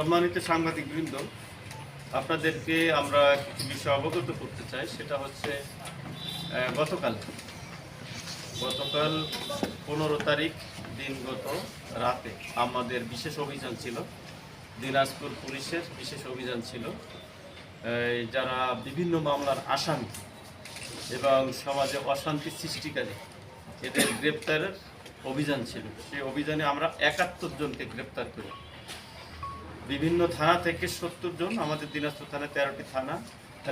সম্মানিত সাংবাদিকবৃন্দ, আপনাদেরকে আমরা কিছু বিষয় অবগত করতে চাই, সেটা হচ্ছে গতকাল গতকাল পনেরো তারিখ দিনগত রাতে আমাদের বিশেষ অভিযান ছিল, দিনাজপুর পুলিশের বিশেষ অভিযান ছিল যারা বিভিন্ন মামলার আসামি এবং সমাজে অশান্তি সৃষ্টিকারী, এদের গ্রেপ্তারের অভিযান ছিল। সেই অভিযানে আমরা একাত্তর জনকে গ্রেপ্তার করি। বিভিন্ন থানা থেকে সত্তর জন, আমাদের দিনাজপুর থানায় তেরোটি থানা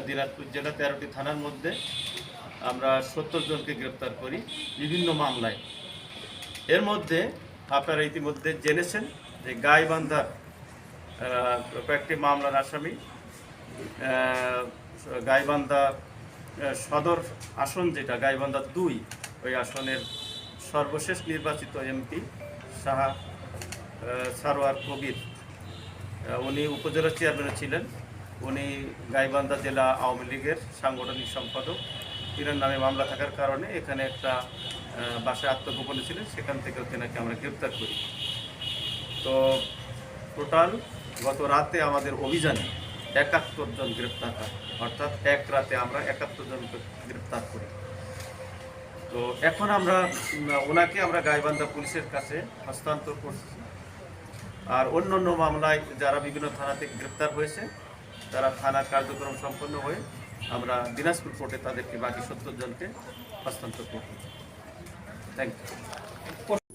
দিনাজপুর জেলা তেরোটি থানার মধ্যে আমরা সত্তর জনকে গ্রেপ্তার করি বিভিন্ন মামলায়। এর মধ্যে আপনারা ইতিমধ্যে জেনেছেন যে গাইবান্ধার কয়েকটি মামলার আসামি গাইবান্ধা সদর আসন যেটা, গাইবান্ধা দুই, ওই আসনের সর্বশেষ নির্বাচিত এমপি শাহ সারোয়ার কবির। উনি উপজেলা চেয়ারম্যান ছিলেন। উনি গাইবান্ধা জেলা আওয়ামী লীগের সাংগঠনিক সম্পাদক। তিনার নামে মামলা থাকার কারণে এখানে একটা বাসায় আত্মগোপনে ছিলেন। সেখান থেকে তেনাকে আমরা গ্রেপ্তার করি। তো টোটাল গত রাতে আমাদের অভিযানে একাত্তর জন গ্রেপ্তার হয় অর্থাৎ এক রাতে আমরা একাত্তর জনকে গ্রেপ্তার করি। তো এখন আমরা ওনাকে আমরা গাইবান্ধা পুলিশের কাছে হস্তান্তর করছি। আর অন্য অন্য মামলায় যারা বিভিন্ন থানাতে গ্রেপ্তার হয়েছে, তারা থানার কার্যক্রম সম্পন্ন হয়ে আমরা দিনাজপুর কোর্টে তাদেরকে বাকি সত্তর জনকে হস্তান্তর করব। Thank you